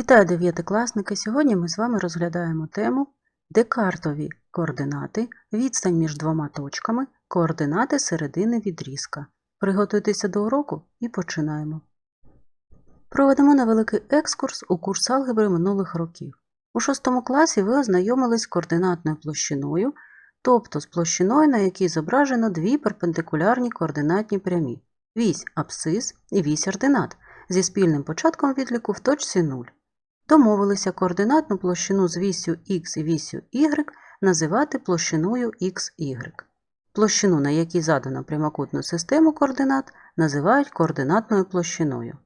Вітаю дев'ятикласники! Сьогодні ми з вами розглядаємо тему Декартові координати, відстань між двома точками, координати середини відрізка. Приготуйтеся до уроку і починаємо. Проведемо невеликий екскурс у курс алгебри минулих років. У 6 класі ви ознайомились з координатною площиною, тобто з площиною, на якій зображено дві перпендикулярні координатні прямі вісь абсцис і вісь ординат зі спільним початком відліку в точці 0. Домовилися координатну площину з вісю х і вісю y називати площиною xy. Площину, на якій задано прямокутну систему координат, називають координатною площиною.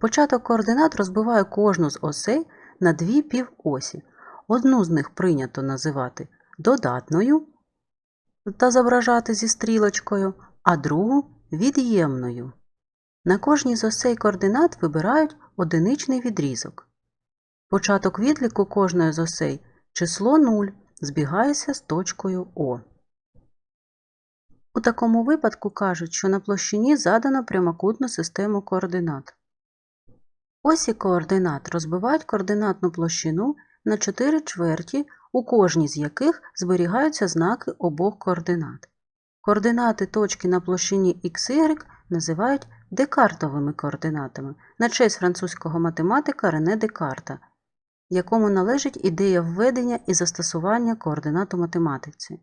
Початок координат розбиває кожну з осей на дві півосі. Одну з них прийнято називати додатною та зображати зі стрілочкою, а другу від'ємною. На кожній з осей координат вибирають одиничний відрізок. Початок відліку кожної з осей число 0 збігається з точкою О. У такому випадку кажуть, що на площині задано прямокутну систему координат. Осі координат розбивають координатну площину на 4 чверті, у кожній з яких зберігаються знаки обох координат. Координати точки на площині XY називають декартовими координатами на честь французького математика Рене Декарта, якому належить ідея введення і застосування координат у математиці.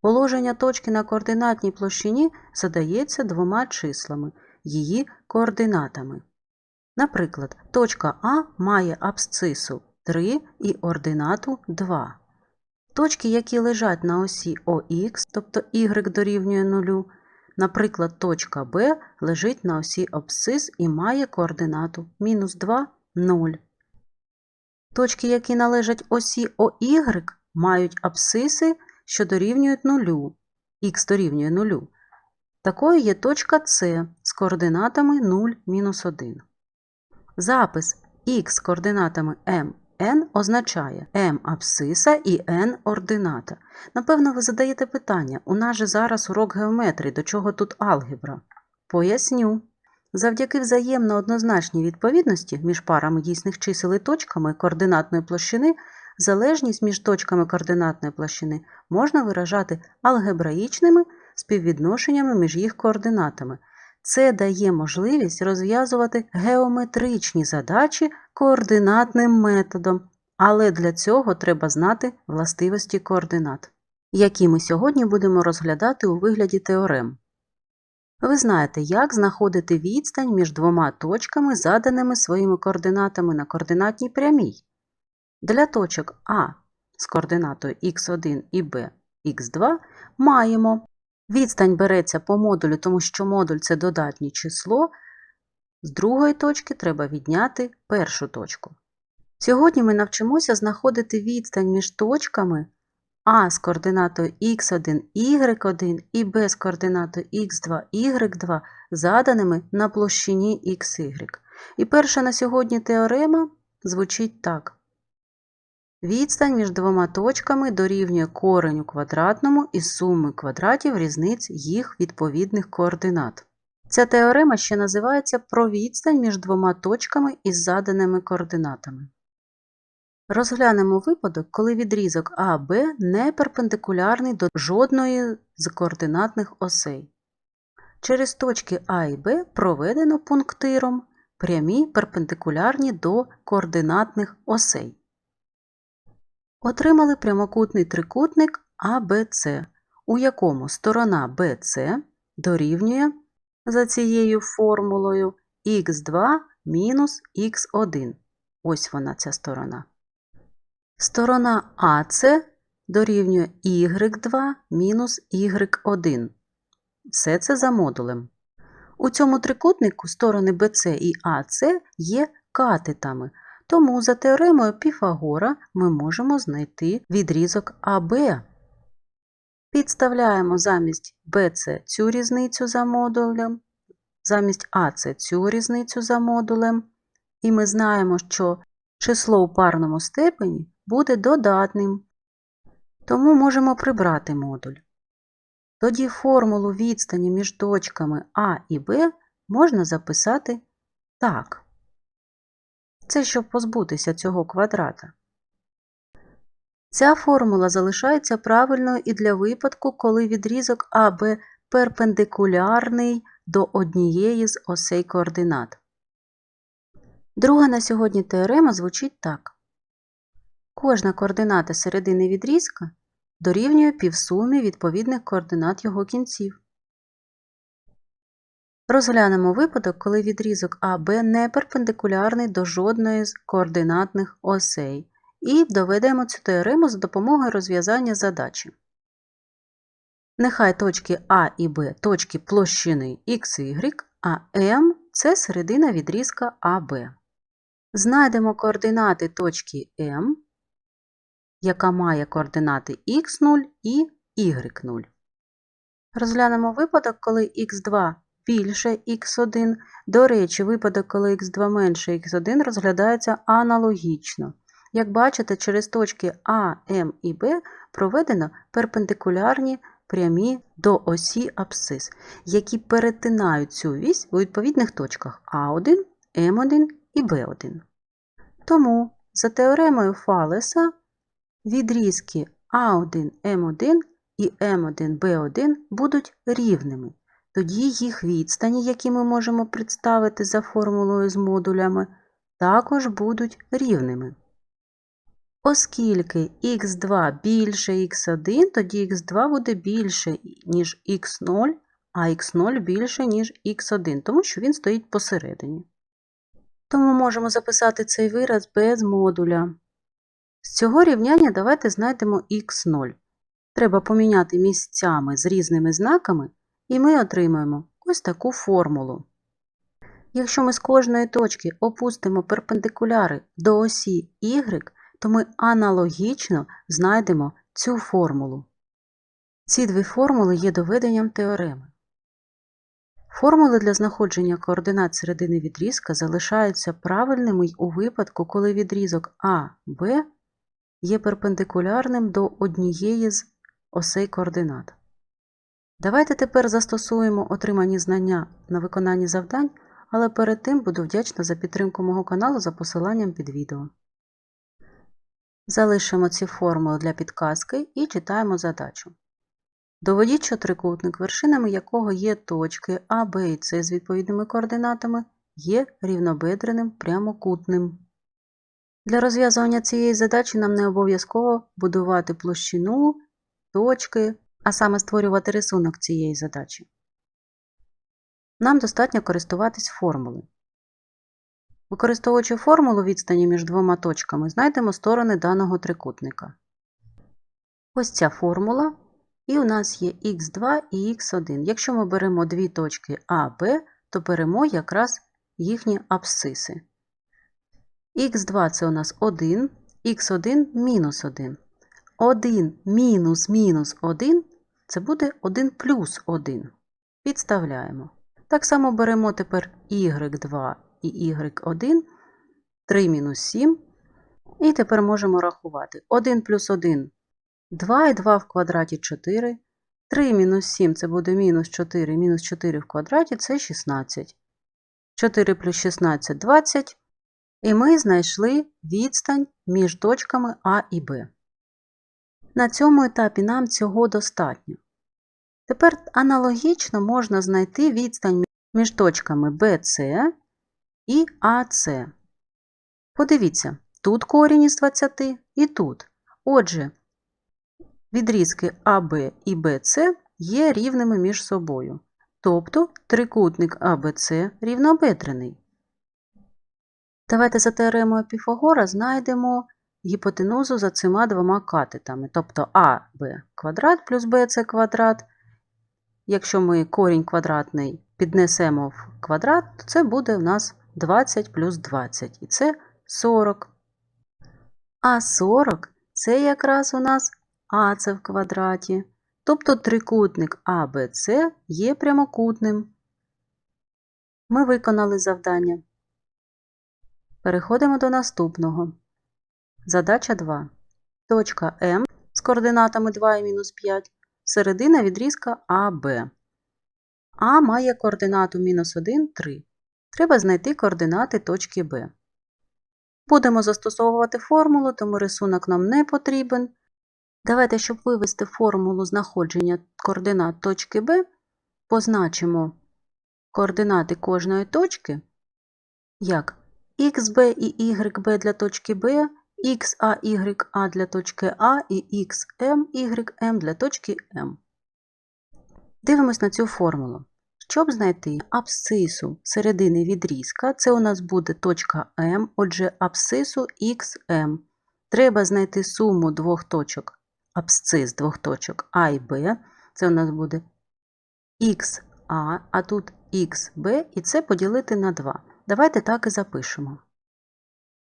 Положення точки на координатній площині задається двома числами її координатами. Наприклад, точка А має абсцису 3 і ординату 2. Точки, які лежать на осі ОХ, тобто y дорівнює 0, наприклад, точка Б лежить на осі абсцис і має координату мінус 2, 0. Точки, які належать осі ОY, мають абсциси, що дорівнюють 0, х дорівнює 0. Такою є точка С з координатами 0, мінус 1. Запис х з координатами m, n означає m абсциса і n ордината. Напевно, ви задаєте питання, у нас же зараз урок геометрії, до чого тут алгебра? Поясню. Завдяки взаємно однозначній відповідності між парами дійсних чисел і точками координатної площини залежність між точками координатної площини можна виражати алгебраїчними співвідношеннями між їх координатами. Це дає можливість розв'язувати геометричні задачі координатним методом, але для цього треба знати властивості координат, які ми сьогодні будемо розглядати у вигляді теорем. Ви знаєте, як знаходити відстань між двома точками, заданими своїми координатами на координатній прямій. Для точок А з координатою х1 і Б х2 маємо відстань береться по модулю, тому що модуль це додатнє число. З другої точки треба відняти першу точку. Сьогодні ми навчимося знаходити відстань між точками а з координатою x1, y1 і b з координатою x2, y2 заданими на площині xy. І перша на сьогодні теорема звучить так. Відстань між двома точками дорівнює кореню квадратному із суми квадратів різниць їх відповідних координат. Ця теорема ще називається про відстань між двома точками із заданими координатами. Розглянемо випадок, коли відрізок АБ не перпендикулярний до жодної з координатних осей. Через точки А і Б проведено пунктиром прямі перпендикулярні до координатних осей. Отримали прямокутний трикутник АБЦ, у якому сторона BC дорівнює за цією формулою х2 мінус х1. Ось вона ця сторона. Сторона АС дорівнює y2 мінус y1. Все це за модулем. У цьому трикутнику сторони BC і AC є катетами, тому за теоремою Піфагора ми можемо знайти відрізок АБ. Підставляємо замість BC цю різницю за модулем, замість AC цю різницю за модулем. І ми знаємо, що число у парному степені буде додатним, тому можемо прибрати модуль. Тоді формулу відстані між точками А і Б можна записати так. Це щоб позбутися цього квадрата. Ця формула залишається правильною і для випадку, коли відрізок АБ перпендикулярний до однієї з осей координат. Друга на сьогодні теорема звучить так. Кожна координата середини відрізка дорівнює півсумі відповідних координат його кінців. Розглянемо випадок, коли відрізок АБ не перпендикулярний до жодної з координатних осей, і доведемо цю теорему за допомогою розв'язання задачі. Нехай точки А і Б точки площини X і Y, а М це середина відрізка АБ. Знайдемо координати точки М, яка має координати х0 і y0. Розглянемо випадок, коли х2 більше х1. До речі, випадок, коли х2 менше х1 розглядається аналогічно. Як бачите, через точки А, М і Б проведено перпендикулярні прямі до осі абсцис, які перетинають цю вісь у відповідних точках А1, М1 і Б1. Тому за теоремою Фалеса відрізки А1, М1 і М1, Б1 будуть рівними. Тоді їх відстані, які ми можемо представити за формулою з модулями, також будуть рівними. Оскільки х2 більше х1, тоді х2 буде більше, ніж х0, а х0 більше, ніж х1, тому що він стоїть посередині. Тому можемо записати цей вираз без модуля. З цього рівняння давайте знайдемо х0. Треба поміняти місцями з різними знаками, і ми отримаємо ось таку формулу. Якщо ми з кожної точки опустимо перпендикуляри до осі y, то ми аналогічно знайдемо цю формулу. Ці дві формули є доведенням теореми. Формули для знаходження координат середини відрізка залишаються правильними у випадку, коли відрізок А, Б є перпендикулярним до однієї з осей координат. Давайте тепер застосуємо отримані знання на виконанні завдань, але перед тим буду вдячна за підтримку мого каналу за посиланням під відео. Залишимо ці формули для підказки і читаємо задачу. Доведіть, що трикутник, вершинами якого є точки А, Б і С з відповідними координатами, є рівнобедреним прямокутним. Для розв'язування цієї задачі нам не обов'язково будувати площину, точки, а саме створювати рисунок цієї задачі. Нам достатньо користуватись формулою. Використовуючи формулу відстані між двома точками, знайдемо сторони даного трикутника. Ось ця формула. І у нас є х2 і х1. Якщо ми беремо дві точки А, Б, то беремо якраз їхні абсциси. Х2 це у нас 1, х1 мінус 1. 1 мінус мінус 1 це буде 1 плюс 1. Підставляємо. Так само беремо тепер y2 і y1, 3 мінус 7. І тепер можемо рахувати. 1 плюс 1 2 і 2 в квадраті 4. 3 мінус 7 це буде мінус 4, мінус 4 в квадраті це 16. 4 плюс 16 20. І ми знайшли відстань між точками А і Б. На цьому етапі нам цього достатньо. Тепер аналогічно можна знайти відстань між точками BC і AC. Подивіться, тут корінь із 20 і тут. Отже, відрізки АБ і БЦ є рівними між собою. Тобто трикутник АБЦ рівнобедрений. Давайте за теоремою Піфагора знайдемо гіпотенузу за цими двома катетами, тобто АБ квадрат плюс БЦ квадрат. Якщо ми корінь квадратний піднесемо в квадрат, то це буде у нас 20 плюс 20, і це 40. А 40 це якраз у нас АЦ в квадраті. Тобто трикутник АБЦ є прямокутним. Ми виконали завдання. Переходимо до наступного. Задача 2. Точка М з координатами 2 і мінус 5. Середина відрізка АБ. А має координату мінус 1, 3. Треба знайти координати точки Б. Будемо застосовувати формулу, тому рисунок нам не потрібен. Давайте, щоб вивести формулу знаходження координат точки Б, позначимо координати кожної точки як xb і YB для точки Б, XAYA для точки А і XMYM для точки М. Дивимось на цю формулу. Щоб знайти абсцису середини відрізка, це у нас буде точка М, отже, абсцису XM. Треба знайти суму двох точок, абсцис двох точок А і Б. Це у нас буде XA, а тут XB, і це поділити на 2. Давайте так і запишемо.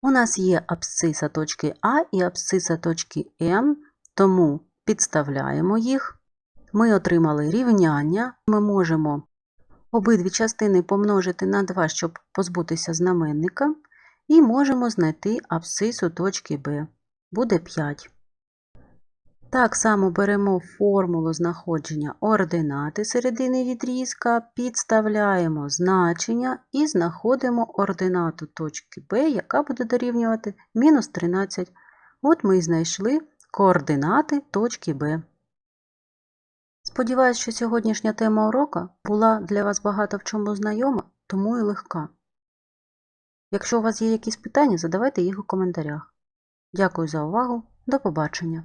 У нас є абсциса точки А і абсциса точки М, тому підставляємо їх. Ми отримали рівняння. Ми можемо обидві частини помножити на 2, щоб позбутися знаменника, і можемо знайти абсцису точки Б. Буде 5. Так само беремо формулу знаходження ординати середини відрізка, підставляємо значення і знаходимо ординату точки Б, яка буде дорівнювати мінус 13. От ми і знайшли координати точки Б. Сподіваюсь, що сьогоднішня тема урока була для вас багато в чому знайома, тому і легка. Якщо у вас є якісь питання, задавайте їх у коментарях. Дякую за увагу. До побачення!